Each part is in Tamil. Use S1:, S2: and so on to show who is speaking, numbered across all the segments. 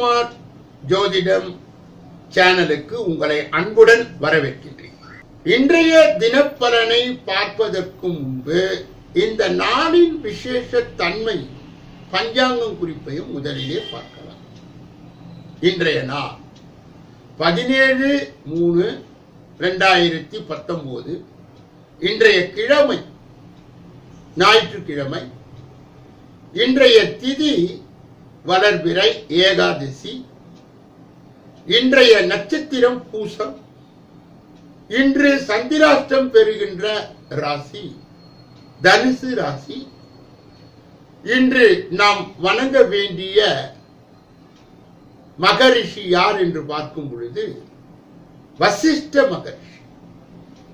S1: ஜெயக்குமார் ஜோதிடம் சேனலுக்கு உங்களை அன்புடன் வரவேற்கின்றேன். இன்றைய தினப்பலனை பார்ப்பதற்கு முன்பு இந்த நாளின் விசேஷ தன்மை பஞ்சாங்கம் குறிப்பையும் முதலிலே பார்க்கலாம். இன்றைய நாள் பதினேழு மூணு ரெண்டாயிரத்தி பத்தொன்பது. இன்றைய கிழமை ஞாயிற்றுக்கிழமை. இன்றைய திதி வளர்பிறை ஏகாதசி. இன்றைய நட்சத்திரம் பூசம். இன்று சந்திராஷ்டம் பெறுகின்ற ராசி தனுசு ராசி. இன்று நாம் வணங்க வேண்டிய மகரிஷி யார் என்று பார்க்கும் பொழுது வசிஷ்ட மகரிஷி.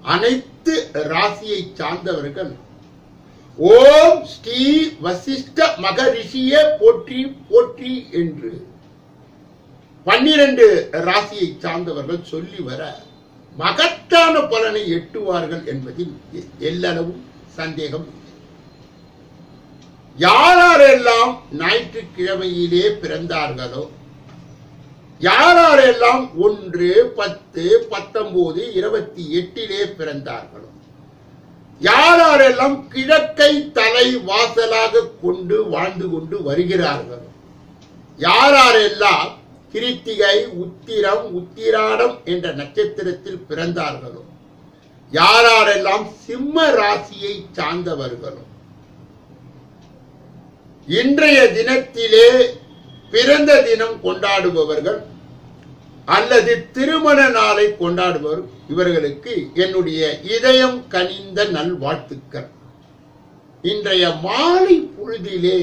S1: அனைத்து ராசியை சார்ந்தவர்கள் ஓம் ஸ்ரீ வசிஷ்ட மகரிஷிய போற்றி போற்றி என்று பன்னிரண்டு ராசியை சார்ந்தவர்கள் சொல்லி வர மகத்தான பலனை எட்டுவார்கள் என்பதில் எ- எல்லளவும் சந்தேகம் யாரெல்லாம் ஞாயிற்றுக்கிழமையிலே பிறந்தார்களோ யாரெல்லாம் ஒன்று பத்து பத்தொன்பது இருபத்தி எட்டிலே பிறந்தார்களோ யாரெல்லாம் கிழக்கை தலை வாசலாக கொண்டு வாழ்ந்து கொண்டு வருகிறார்கள்? யாரெல்லாம் கிருத்திகை உத்திரம் உத்திராடம் என்ற நட்சத்திரத்தில் பிறந்தார்களோ? யாரெல்லாம் சிம்ம ராசியை சார்ந்தவர்களோ? இன்றைய தினத்திலே பிறந்த தினம் கொண்டாடுபவர்கள் அல்லது திருமண நாளை கொண்டாடுபவர் இவர்களுக்கு என்னுடைய இதயம் கனிந்த நல்வாழ்த்துக்கள். இன்றைய மாலை பொழுதிலே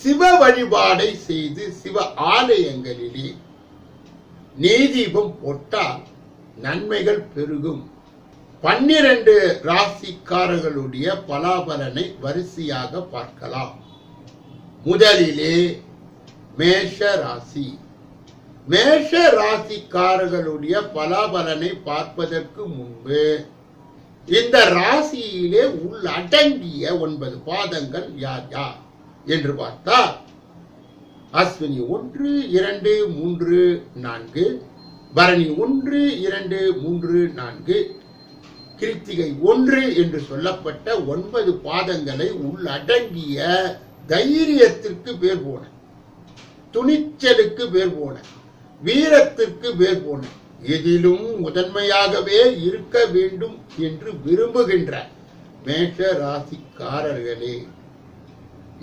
S1: சிவ வழிபாடை செய்து சிவ ஆலயங்களிலே நீதீபம் போட்டால் நன்மைகள் பெருகும். பன்னிரண்டு ராசிக்காரர்களுடைய பலாபலனை வரிசையாக பார்க்கலாம். முதலிலே மேஷ ராசி. மேஷ ராசிக்காரர்களுடைய பலாபலனை பார்ப்பதற்கு முன்பு இந்த ராசியிலே உள்ளடங்கிய ஒன்பது பாதங்கள் யார் யார் என்று பார்த்தால் அஸ்வினி ஒன்று இரண்டு மூன்று நான்கு பரணி ஒன்று இரண்டு மூன்று நான்கு கிருத்திகை ஒன்று என்று சொல்லப்பட்ட ஒன்பது பாதங்களை உள்ளடங்கிய தைரியத்திற்கு பேர் போன துணிச்சலுக்கு பேர் போன வீரத்திற்கு பேர் போன எதிலும் முதன்மையாகவே இருக்க வேண்டும் என்று விரும்புகின்ற மேஷ ராசிக்காரர்களே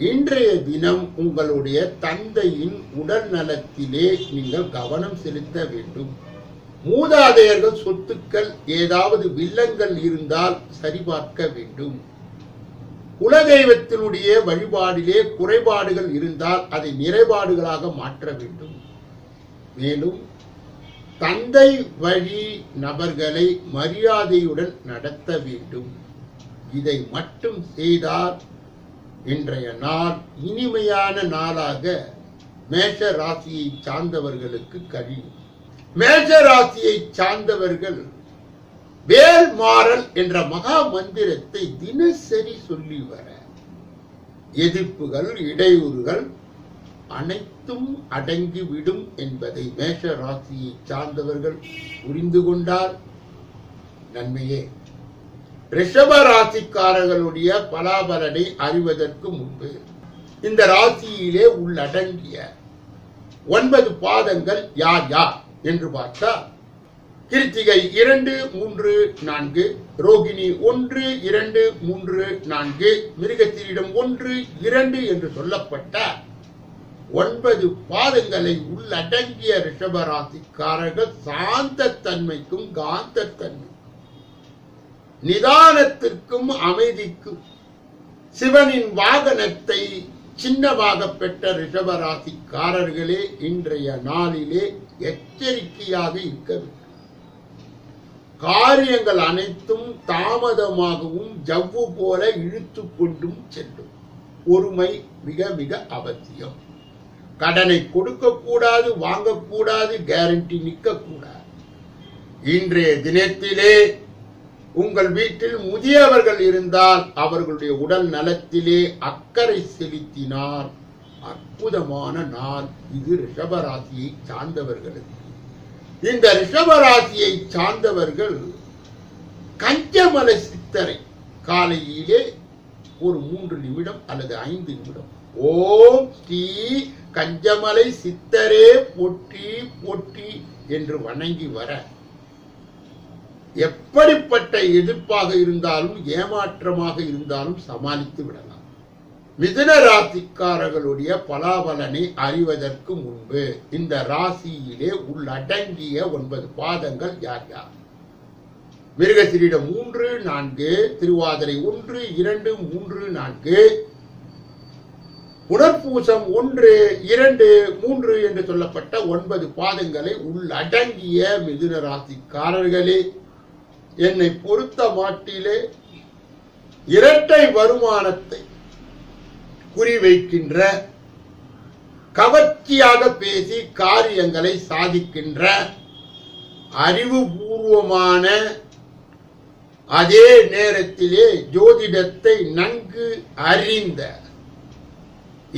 S1: இன்றைய தினம் உங்களுடைய தந்தையின் உடல் நலத்திலே நீங்கள் கவனம் செலுத்த வேண்டும். மூதாதையர்கள் சொத்துக்கள் ஏதாவது வில்லங்கள் இருந்தால் சரிபார்க்க வேண்டும். குலதெய்வத்தினுடைய வழிபாடிலே குறைபாடுகள் இருந்தால் அதை நிறைபாடுகளாக மாற்ற வேண்டும். மேலும் தந்தை வழி நபர்களை மரியாதையுடன் நடத்த வேண்டும். இதை மட்டும் செய்தால் இன்றைய நாள். இனிமையான நாளாக மேஷ ராசியை சார்ந்தவர்களுக்கு கழியும். மேஷ ராசியை சார்ந்தவர்கள் வேல் மாறல் என்ற மகா மந்திரத்தை தினசரி சொல்லி வர எதிர்ப்புகள் இடையூறுகள் அனைத்தும் அடங்கிவிடும் என்பதை மேஷ ராசியை சார்ந்தவர்கள் புரிந்து கொண்டால் நன்மையே. ரிஷப ராசிக்காரர்களுடைய பலாபலனை அறிவதற்கு முன்பு இந்த ராசியிலே உள்ளடங்கிய ஒன்பது பாதங்கள் யார் யார் என்று பார்த்தால் கிருத்திகை இரண்டு மூன்று நான்கு ரோகிணி ஒன்று இரண்டு மூன்று நான்கு மிருகத்திரிடம் ஒன்று இரண்டு என்று சொல்லப்பட்ட ஒன்பது பாதங்களை உள்ளடங்கிய ரிஷபராசிக்காரர்கள் சாந்த தன்மைக்கும் காந்த தன்மை நிதானத்திற்கும் அமைதிக்கும் சிவனின் வாகனத்தை சின்னமாக பெற்ற ரிஷபராசிக்காரர்களே இன்றைய நாளிலே எச்சரிக்கையாக இருக்க வேண்டும். காரியங்கள் அனைத்தும் தாமதமாகவும் ஜவ்வு போல இழுத்து கொண்டும் செல்லும். பொறுமை மிக மிக அவசியம். கடனை கொடுக்க கூடாது வாங்கக்கூடாது கேரண்டி நிற்கக்கூடாது. இன்றைய தினத்திலே உங்கள் வீட்டில் முதியவர்கள் இருந்தால் அவர்களுடைய உடல் நலத்திலே அக்கறை செலுத்தினார் அற்புதமான நாள் இது ரிஷபராசியை சார்ந்தவர்களுக்கு. இந்த ரிஷபராசியை சார்ந்தவர்கள் கஞ்சமலை சித்தரை காலையிலே ஒரு மூன்று நிமிடம் அல்லது ஐந்து நிமிடம். ஓம் ஸ்ரீ கஞ்சமலை சித்தரே போற்றி போற்றி என்று வணங்கி வர எப்படிப்பட்ட எதிர்ப்பாக இருந்தாலும் ஏமாற்றமாக இருந்தாலும் சமாளித்து விடலாம். மிதுன ராசிக்காரர்களுடைய பலாபலனை அறிவதற்கு முன்பு இந்த ராசியிலே உள்ளடங்கிய ஒன்பது பாதங்கள் யார் யார்? மிருகசிரிடம் மூன்று நான்கு திருவாதிரை ஒன்று இரண்டு மூன்று நான்கு உணர்பூசம் ஒன்று இரண்டு மூன்று என்று சொல்லப்பட்ட ஒன்பது பாதங்களை உள்ளடங்கிய மிதுன ராசிக்காரர்களே என்னை பொறுத்த மாட்டிலே இரட்டை வருமானத்தை குறிவைக்கின்ற கவர்ச்சியாக பேசி காரியங்களை சாதிக்கின்ற அறிவுபூர்வமான அதே நேரத்திலே ஜோதிடத்தை நன்கு அறிந்த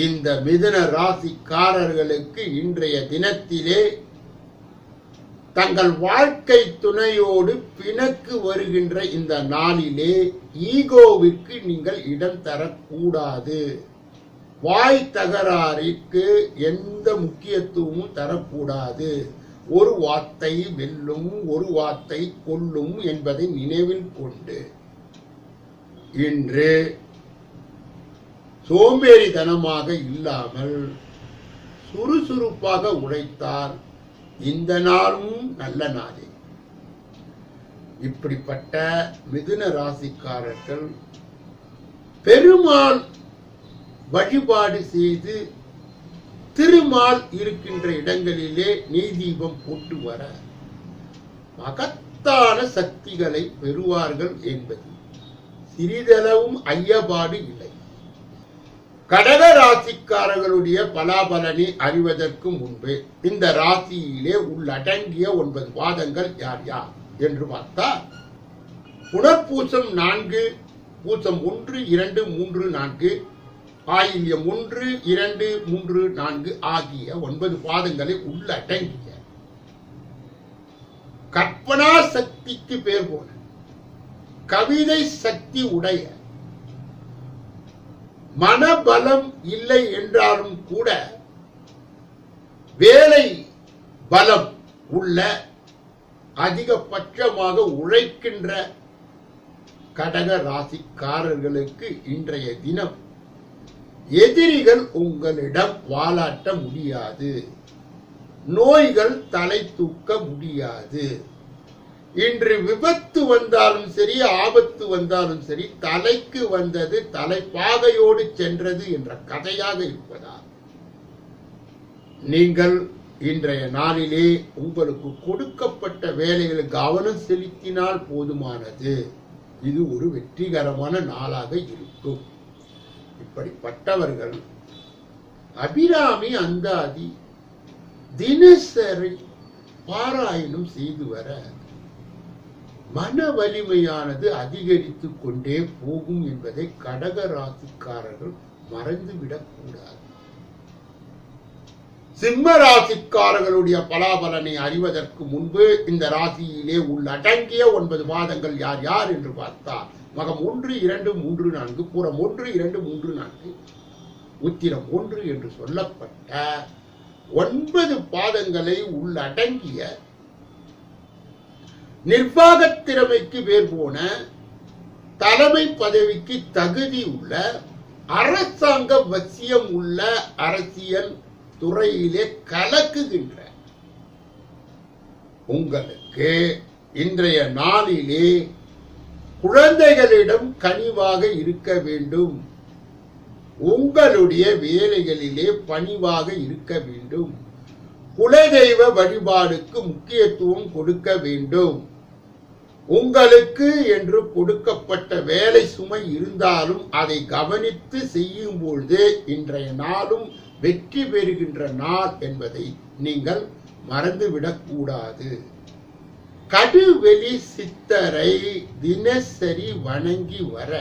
S1: இந்த மிதுன ராசிக்காரர்களுக்கு இன்றைய தினத்திலே தங்கள் வாழ்க்கை துணையோடு பிணக்கு வருகின்ற இந்த நாளிலே ஈகோவிற்கு நீங்கள் இடம் தரக்கூடாது. வாய் தகராறிற்கு எந்த முக்கியத்துவமும் தரக்கூடாது. ஒரு வார்த்தை வெல்லும் ஒரு வார்த்தை கொல்லும் என்பதை நினைவில் கொண்டு இன்று சோம்பேறித்தனமாக இல்லாமல் சுறுசுறுப்பாக உழைத்தால் இந்த நாளும் நல்ல நாளே. இப்படிப்பட்ட மிதுன ராசிக்காரர்கள் பெருமாள் வழிபாடு செய்து திருமால் இருக்கின்ற இடங்களிலே நெய் தீபம் போட்டு வர மகத்தான சக்திகளை பெறுவார்கள் என்பது. சிறிதளவும் ஐயபாடு இல்லை. கடக ராசிக்காரர்களுடைய பலாபலனை அறிவதற்கு முன்பு இந்த ராசியிலே உள்ளடங்கிய ஒன்பது வாதங்கள் யார் யார் என்று பார்த்தால் புனர்பூசம் நான்கு பூசம் ஒன்று இரண்டு மூன்று நான்கு ஆயில்யம் ஒன்று இரண்டு மூன்று நான்கு ஆகிய ஒன்பது பாதங்களை உள்ளடங்கிய கற்பனா சக்திக்கு பேர் போன கவிதை சக்தி உடைய மனபலம் இல்லை என்றாலும் கூட வேலை பலம் உள்ள அதிகபட்சமாக உழைக்கின்ற கடக ராசிக்காரர்களுக்கு இன்றைய தினம் எதிரிகள் உங்களிடம் வாலாட்ட முடியாது. நோய்கள் தலை தூக்க முடியாது. இன்று விபத்து வந்தாலும் சரி ஆபத்து வந்தாலும் சரி தலைக்கு வந்தது தலைப்பாகையோடு சென்றது என்ற கதையாக இருப்பதால் நீங்கள் இன்றைய நாளிலே உங்களுக்கு கொடுக்கப்பட்ட வேலைகளில் கவனம் செலுத்தினால் போதுமானது. இது ஒரு வெற்றிகரமான நாளாக இருக்கும். இப்படிப்பட்டவர்கள் அபிராமி அந்தாதி தினசரி பாராயணம் செய்து வர மன வலிமையானது அதிகரித்து கொண்டே போகும் என்பதை கடக ராசிக்காரர்கள் மறந்துவிடக் கூடாது சிம்ம ராசிக்காரர்களுடைய பலாபலனை அறிவதற்கு முன்பு இந்த ராசியிலே உள்ளடங்கிய ஒன்பது மாதங்கள் யார் யார் என்று பார்த்தால் மகம் ஒன்று இரண்டு மூன்று நான்கு புறம் ஒன்று இரண்டு மூன்று நான்கு. உத்திரம் ஒன்று என்று சொல்லப்பட்ட ஒன்பது பாதங்களை உள்ளடங்கிய நிர்வாகத் திறமைக்கு பேர் போன தலைமை பதவிக்கு தகுதி உள்ள அரசாங்க வசியம் உள்ள அரசியல் துறையிலே கலக்குகின்ற உங்களுக்கு இன்றைய நாளிலே குழந்தைகளிடம் கனிவாக இருக்க வேண்டும். உங்களுடைய வேலைகளிலே பணிவாக இருக்க வேண்டும். குலதெய்வ வழிபாடுக்கு முக்கியத்துவம் கொடுக்க வேண்டும். உங்களுக்கு என்று கொடுக்கப்பட்ட வேலை சுமை இருந்தாலும் அதை கவனித்து செய்யும் பொழுது இன்றைய நாளும் வெற்றி பெறுகின்ற நாள் என்பதை நீங்கள் மறந்துவிடக் கூடாது கடுவெளி சித்தரை தினசரி வணங்கி வர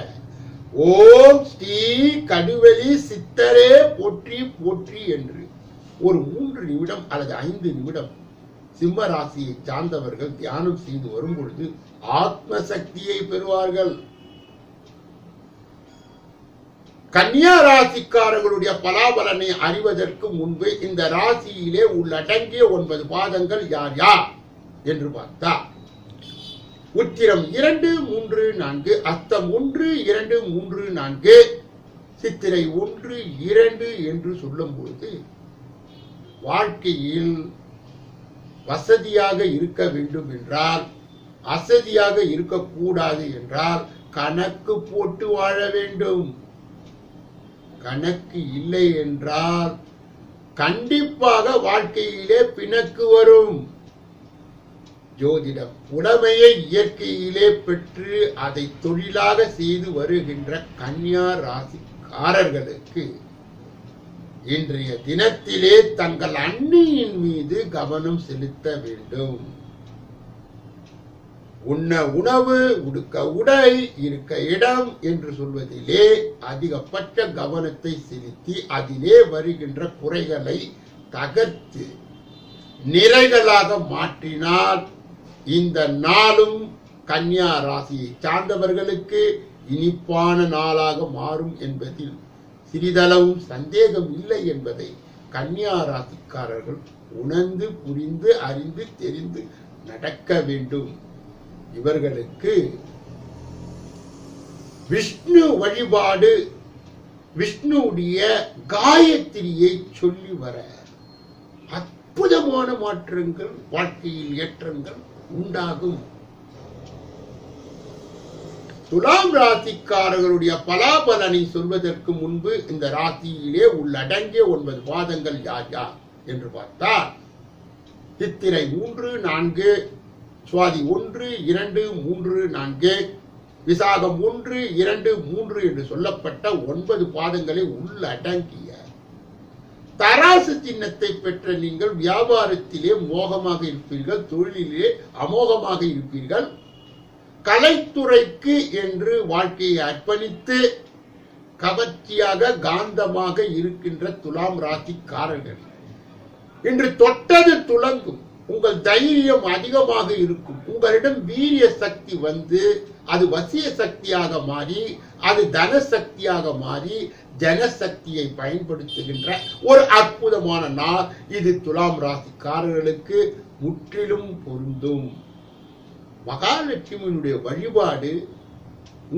S1: ஓம் ஸ்ரீ கடுவெளி சித்தரே போற்றி போற்றி என்று ஒரு மூன்று நிமிடம் அல்லது ஐந்து நிமிடம் சிம்ம ராசியை சார்ந்தவர்கள் தியானம் செய்து வரும் பொழுது ஆத்ம சக்தியை பெறுவார்கள். கன்னியா ராசிக்காரர்களுடைய பலாபலனை அறிவதற்கு முன்பு இந்த ராசியிலே உள்ளடங்கிய ஒன்பது பாதங்கள் யார் யார் என்று பார்த்தா உத்திரம் இரண்டு மூன்று நான்கு அஸ்தம் ஒன்று இரண்டு மூன்று நான்கு சித்திரை ஒன்று இரண்டு என்று சொல்லும் பொழுது வாழ்க்கையில் வசதியாக இருக்க வேண்டும் என்றால் அசதியாக இருக்கக்கூடாது என்றால் கணக்கு போட்டு வாழ வேண்டும். கணக்கு இல்லை என்றால் கண்டிப்பாக வாழ்க்கையிலே பிணக்கு வரும். ஜோதிடம் உடமையை இயற்கையிலே பெற்று அதை தொழிலாக செய்து வருகின்ற கன்னியா ராசிக்காரர்களுக்கு இன்றைய தினத்திலே தங்கள் அண்ணியின் மீது கவனம் செலுத்த வேண்டும். உண்ண உணவு உடுக்க உடை இருக்க இடம் என்று சொல்வதிலே அதிகபட்ச கவனத்தை செலுத்தி அதிலே வருகின்ற குறைகளை தகர்த்து நிறைகளாக மாற்றினால் இந்த நாளும் கன்னியா ராசியை சார்ந்தவர்களுக்கு இனிப்பான நாளாக மாறும் என்பதில் சிறிதளவும் சந்தேகம் இல்லை என்பதை கன்னியா ராசிக்காரர்கள் உணர்ந்து புரிந்து அறிந்து தெரிந்து நடக்க வேண்டும். இவர்களுக்கு விஷ்ணு வழிபாடு விஷ்ணுவுடைய காயத்திரியை சொல்லி வர அற்புதமான மாற்றங்கள் வாழ்க்கையில் ஏற்றங்கள் உண்டாகும். துலாம் ராசிக்காரர்களுடைய பலாபலனை சொல்வதற்கு முன்பு இந்த ராசியிலே உள்ளடங்கிய ஒன்பது பாதங்கள் யார் யார் என்று பார்த்தால் சித்திரை மூன்று நான்கு சுவாதி ஒன்று இரண்டு மூன்று நான்கு விசாகம் ஒன்று இரண்டு மூன்று என்று சொல்லப்பட்ட ஒன்பது பாதங்களை உள்ளடங்கிய தராசு சின்னத்தை பெற்ற நீங்கள் வியாபாரத்திலே மோகமாக இருப்பீர்கள் தொழிலிலே அமோகமாக இருப்பீர்கள். கலைத்துறைக்கு என்று வாழ்க்கையை அர்ப்பணித்து கவர்ச்சியாக காந்தமாக இருக்கின்ற துலாம் ராசிக்காரர்கள். இன்று தொட்டது துளங்கும் உங்கள் தைரியம் அதிகமாக இருக்கும். உங்களிடம் வீரிய சக்தி வந்து அது வசிய சக்தியாக மாறி அது தன சக்தியாக மாறி ஜனசக்தியை பயன்படுத்துகின்ற ஒரு அற்புதமான நாள் இது துலாம் ராசிக்காரர்களுக்கு முற்றிலும் பொருந்தும். மகாலட்சுமியினுடைய வழிபாடு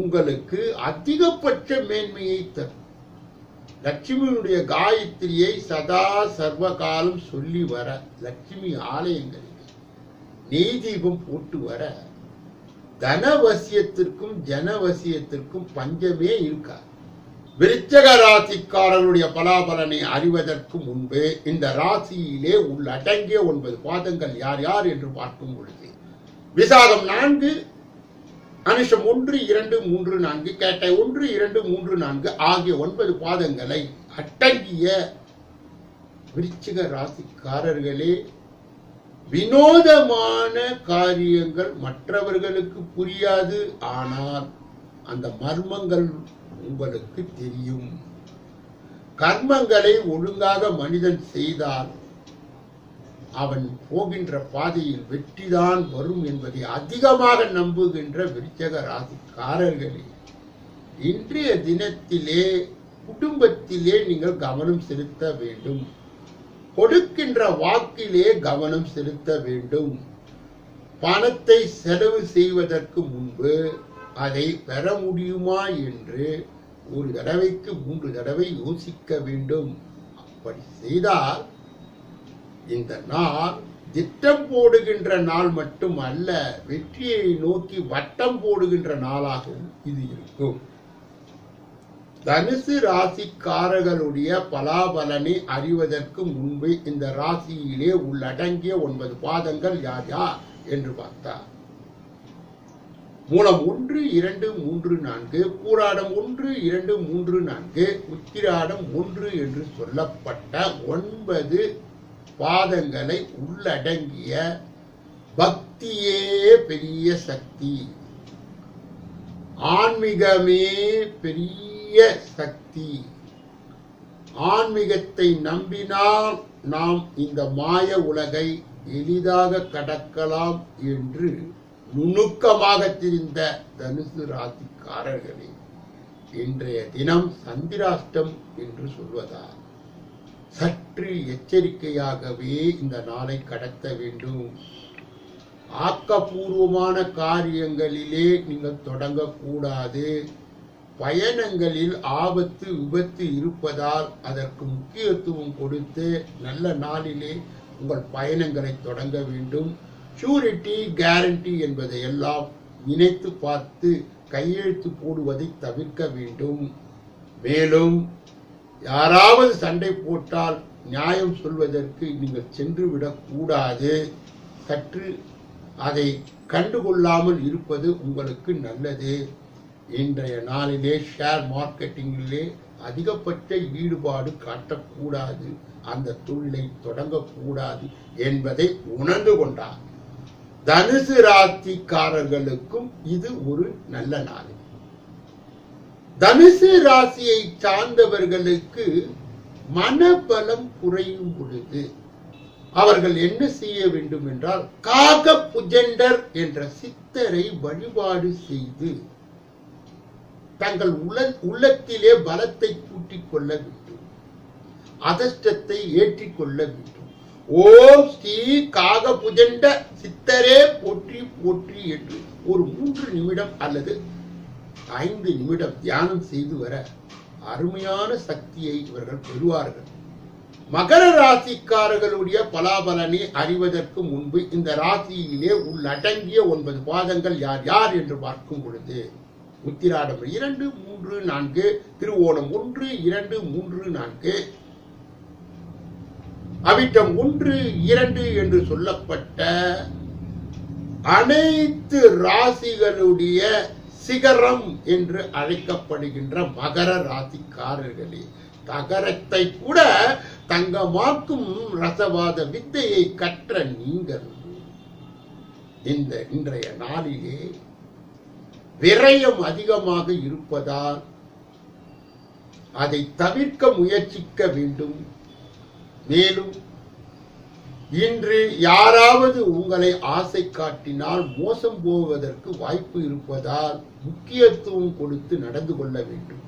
S1: உங்களுக்கு அதிகபட்ச மேன்மையை தரும். லட்சுமியினுடைய காயத்ரியை சதா சர்வகாலம் சொல்லி வர லட்சுமி ஆலயங்களில் நெய் தீபம் போட்டு வர தனவசியத்திற்கும் ஜனவசியத்திற்கும் பஞ்சமே இருக்காது. விருச்சக ராசிக்காரர்களுடைய பலாபலனை அறிவதற்கு முன்பு இந்த ராசியிலே உள்ளடங்கிய ஒன்பது பாதங்கள் யார் யார் என்று பார்க்கும் பொழுது விசாகம் நான்கு அனுஷம் ஒன்று இரண்டு மூன்று நான்கு கேட்டை ஒன்று இரண்டு மூன்று நான்கு ஆகிய ஒன்பது பாதங்களை அட்டங்கிய விருச்சிக ராசிக்காரர்களே வினோதமான காரியங்கள் மற்றவர்களுக்கு புரியாது. ஆனால் அந்த மர்மங்கள் உங்களுக்கு தெரியும். கர்மங்களை ஒழுங்காக மனிதன் செய்தால் அவன் போகின்ற பாதையில் வெற்றிதான் வரும் என்பதை அதிகமாக நம்புகின்ற விருச்சக ராசிக்காரர்களே இன்றைய தினத்திலே குடும்பத்திலே நீங்கள் கவனம் செலுத்த வேண்டும். கொடுக்கின்ற வாக்கிலே கவனம் செலுத்த வேண்டும். பணத்தை செலவு செய்வதற்கு முன்பு அதை பெற முடியுமா என்று ஒரு தடவைக்கு மூன்று தடவை யோசிக்க வேண்டும். அப்படி செய்தால் இந்த நாள் திட்டம் போடுகின்ற நாள் மட்டும் அல்ல வெற்றியை நோக்கி வட்டம் போடுகின்ற நாளாகவும் இது இருக்கும். தனுசு ராசிக்காரர்களுடைய பலாபலனை அறிவதற்கு முன்பு இந்த ராசியிலே உள்ளடங்கிய ஒன்பது பாதங்கள் யார் யார் என்று பார்த்தார். மூலம் ஒன்று இரண்டு மூன்று நான்கு பூராடம் ஒன்று இரண்டு மூன்று நான்கு உத்திராடம் ஒன்று என்று சொல்லப்பட்ட ஒன்பது பாதங்களை உள்ளடங்கிய பக்தியே பெரிய சக்தி. ஆன்மீகமே பெரிய சக்தி. ஆன்மீகத்தை நம்பினால் நாம் இந்த மாய உலகை எளிதாக கடக்கலாம் என்று நுணுக்கமாக தெரிந்த தனுசு ராசிக்காரர்களே இன்றைய தினம் சந்திராஷ்டம் என்று சொல்வதால். சற்று எச்சரிக்கையாகவே இந்த நாளை கடத்த வேண்டும். ஆக்கப்பூர்வமான காரியங்களிலே நீங்கள் தொடங்கக்கூடாது. பயணங்களில் ஆபத்து விபத்து இருப்பதால் அதற்கு முக்கியத்துவம் கொடுத்து நல்ல நாளிலே உங்கள் பயணங்களை தொடங்க வேண்டும். ஷூரிட்டி கேரண்டி என்பதை எல்லாம் நினைத்து பார்த்து கையெழுத்து போடுவதை தவிர்க்க வேண்டும். மேலும் யாராவது சண்டை போட்டால் நியாயம் சொல்வதற்கு நீங்கள் சென்று விடக்கூடாது சற்று அதை கண்டுகொள்ளாமல் இருப்பது உங்களுக்கு நல்லது. இன்றைய நாளிலே ஷேர் மார்க்கெட்டிங்கிலே அதிகபட்ச ஈடுபாடு காட்டக்கூடாது. அந்த தொழிலை தொடங்கக்கூடாது என்பதை உணர்ந்து கொண்டார் தனுசு ராசிக்காரர்களுக்கும் இது ஒரு நல்ல நாள். தனுசு ராசியை சார்ந்தவர்களுக்கு மனபலம் குறையும் பொழுது அவர்கள் என்ன செய்ய வேண்டும் என்றால் காக புஜண்டர் என்ற சித்தரை வழிபாடு செய்து தங்கள் உல உள்ளத்திலே பலத்தை கூட்டிக் கொள்ள வேண்டும். அதிர்ஷ்டத்தை ஏற்றிக் கொள்ள வேண்டும். ஓம் ஸ்ரீ காக புஜண்ட சித்தரே போற்றி போற்றி என்று ஒரு மூன்று நிமிடம் அல்லது ஐந்து நிமிடம் தியானம் செய்து வர அருமையான சக்தியை இவர்கள் பெறுவார்கள். மகர ராசிக்காரர்களுடைய பலாபலனை அறிவதற்கு முன்பு இந்த ராசியிலே உள்ளடங்கிய ஒன்பது பாதங்கள் யார் யார் என்று பார்க்கும் பொழுது உத்திராடம் இரண்டு மூன்று நான்கு திருவோணம் ஒன்று இரண்டு மூன்று நான்கு அவிட்டம் ஒன்று இரண்டு என்று சொல்லப்பட்ட அனைத்து ராசிகளுடைய சிகரம் என்று அழைக்கப்படுகின்ற மகர ராசிக்காரர்களே தகரத்தை கூட தங்கமாக்கும் ரசவாத வித்தையை கற்ற நீங்கள் இந்த இன்றைய நாளிலே விரயம் அதிகமாக இருப்பதால் அதை தவிர்க்க முயற்சிக்க வேண்டும். மேலும் இன்று யாராவது உங்களை ஆசை காட்டினால் மோசம் போவதற்கு வாய்ப்பு இருப்பதால் முக்கியத்துவம் கொடுத்து நடந்து கொள்ள வேண்டும்.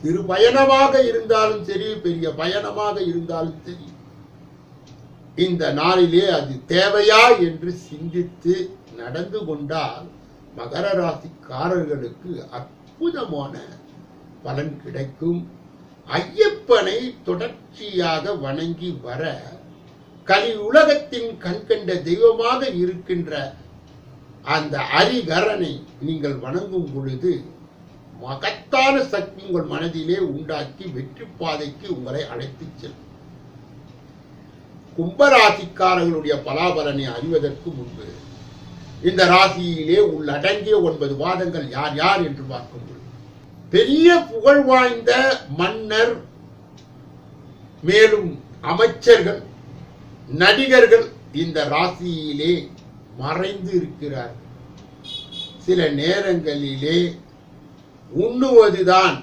S1: சிறு பயணமாக இருந்தாலும் சரி பெரிய பயணமாக இருந்தாலும் சரி இந்த நாளிலே அது தேவையா என்று சிந்தித்து நடந்து கொண்டால் மகர ராசிக்காரர்களுக்கு அற்புதமான பலன் கிடைக்கும். ஐயப்பனை தொடர்ச்சியாக வணங்கி வர கலி உலகத்தின் கண்கண்ட தெய்வமாக இருக்கின்ற அந்த அரிகரனை நீங்கள் வணங்கும் பொழுது மகத்தான சக்தி உங்கள் மனதிலே உண்டாக்கி வெற்றி பாதைக்கு உங்களை அழைத்துச் செல்லும். கும்பராசிக்காரர்களுடைய பலாபலனை அறிவதற்கு முன்பு இந்த ராசியிலே உள்ளடங்கிய ஒன்பது வாதங்கள் யார் யார் என்று பார்க்கும் பெரிய புகழ் வாய்ந்த மன்னர் மேலும் அமைச்சர்கள் நடிகர்கள் இந்த ராசியிலே மறைந்து இருக்கிறார்கள். சில நேரங்களிலே உண்ணுவதுதான்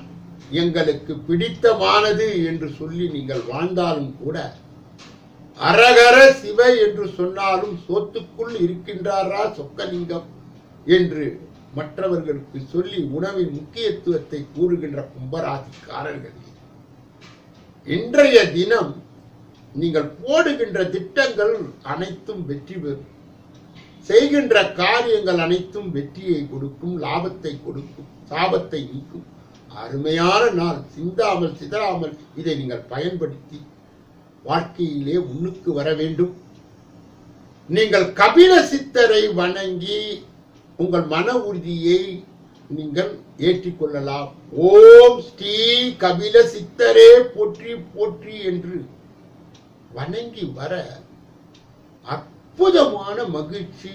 S1: எங்களுக்கு பிடித்தமானது என்று சொல்லி நீங்கள் வாழ்ந்தாலும் கூட அரகர சிவ என்று சொன்னாலும் சோத்துக்குள் இருக்கின்றாரா சொக்கலிங்கம் என்று மற்றவர்களுக்கு சொல்லி உணவின் முக்கியத்துவத்தை கூறுகின்ற கும்பராசிக்காரர்கள் இன்றைய தினம் நீங்கள் போடுகின்ற திட்டங்கள் அனைத்தும் வெற்றி பெறும் செய்கின்ற காரியங்கள் அனைத்தும் வெற்றியை கொடுக்கும் லாபத்தை கொடுக்கும் சாபத்தை நீக்கும். அருமையான நாள். சிந்தாமல் சிதறாமல் இதை நீங்கள் பயன்படுத்தி வாழ்க்கையிலே முன்னுக்கு வர வேண்டும். நீங்கள் கபில சித்தரை வணங்கி உங்கள் மன உறுதியை நீங்கள் ஏற்றிக்கொள்ளலாம். ஓம் ஸ்ரீ கபில சித்தரே போற்றி போற்றி என்று வணங்கி வர அற்புதமான மகிழ்ச்சி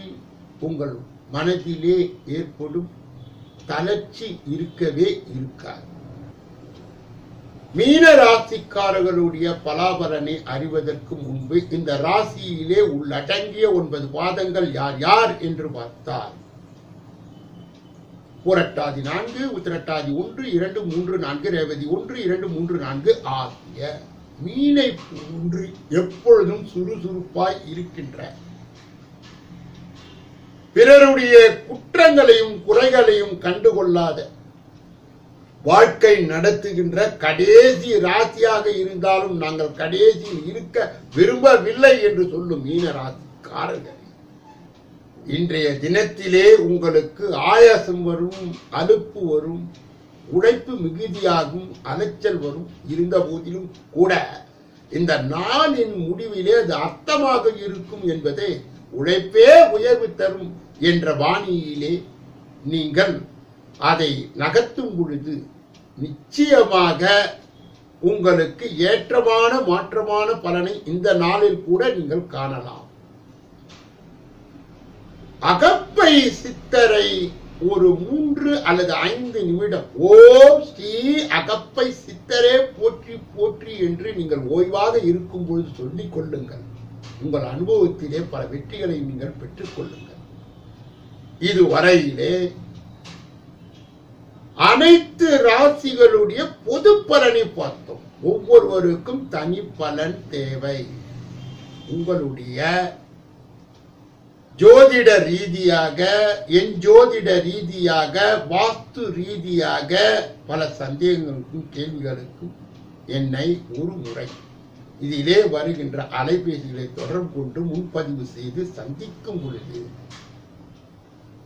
S1: உங்கள் மனதிலே ஏற்படும் தளர்ச்சி இருக்கவே இருக்காது. மீன ராசிக்காரர்களுடைய பலாபலனை அறிவதற்கு முன்பு இந்த ராசியிலே உள்ளடங்கிய ஒன்பது பாதங்கள் யார் யார் என்று பார்த்தால் புரட்டாதி நான்கு உத்திரட்டாதி ஒன்று இரண்டு மூன்று நான்கு ரேவதி ஒன்று இரண்டு மூன்று நான்கு ஆகிய மீனை போன்று எப்பொழுதும் சுறுசுறுப்பாய் இருக்கின்ற பிறருடைய குற்றங்களையும் குறைகளையும் கண்டுகொள்ளாத வாழ்க்கை நடத்துகின்ற கடைசி ராசியாக இருந்தாலும் நாங்கள் கடைசியில் இருக்க விரும்பவில்லை என்று சொல்லும் மீன ராசிக்காரர்கள் இன்றைய தினத்திலே உங்களுக்கு ஆயாசம் வரும் அலுப்பு வரும் உழைப்பு மிகுதியாகும் அலைச்சல் வரும் இருந்த போதிலும் கூட இந்த நாளின் முடிவிலே அது அர்த்தமாக இருக்கும் என்பதை உழைப்பே உயர்வு தரும் என்ற வாணியிலே நீங்கள் அதை நகர்த்தும் பொழுது நிச்சயமாக உங்களுக்கு ஏற்றமான மாற்றமான பலனை இந்த நாளில் கூட நீங்கள் காணலாம். அகப்பை சித்தரை ஒரு மூன்று அல்லது ஐந்து நிமிடம். ஓ ஸ்ரீ அகப்பை சித்தரே போற்றி போற்றி என்று நீங்கள் ஓய்வாக இருக்கும் பொழுது சொல்லிக் கொள்ளுங்கள். உங்கள் அனுபவத்திலே பல வெற்றிகளை நீங்கள் பெற்றுக் கொள்ளுங்கள். இது வரையிலே அனைத்து ராசிகளுடைய பொது பலனை பார்த்தோம். ஒவ்வொருவருக்கும் தனி பலன் தேவை. உங்களுடைய ஜோதிட ரீதியாக என் ஜோதிட ரீதியாக வாஸ்து ரீதியாக பல சந்தேகங்களுக்கும் கேள்விகளுக்கும் என்னை ஒரு முறை இதிலே வருகின்ற அலைபேசிகளை தொடர்பு கொண்டு முன்பதிவு செய்து சந்திக்கும் பொழுது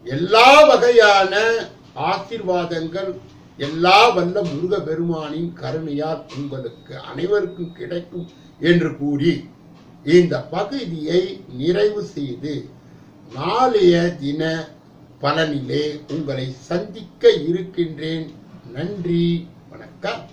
S1: எல்லா வகையான ஆசீர்வாதங்கள் எல்லா வல்ல முருக பெருமானின் கருணையால் உங்களுக்கு அனைவருக்கும் கிடைக்கும் என்று கூறி இந்த பகுதியை நிறைவு செய்து நாளைய தின பலனிலே உங்களை சந்திக்க இருக்கின்றேன். நன்றி வணக்கம்.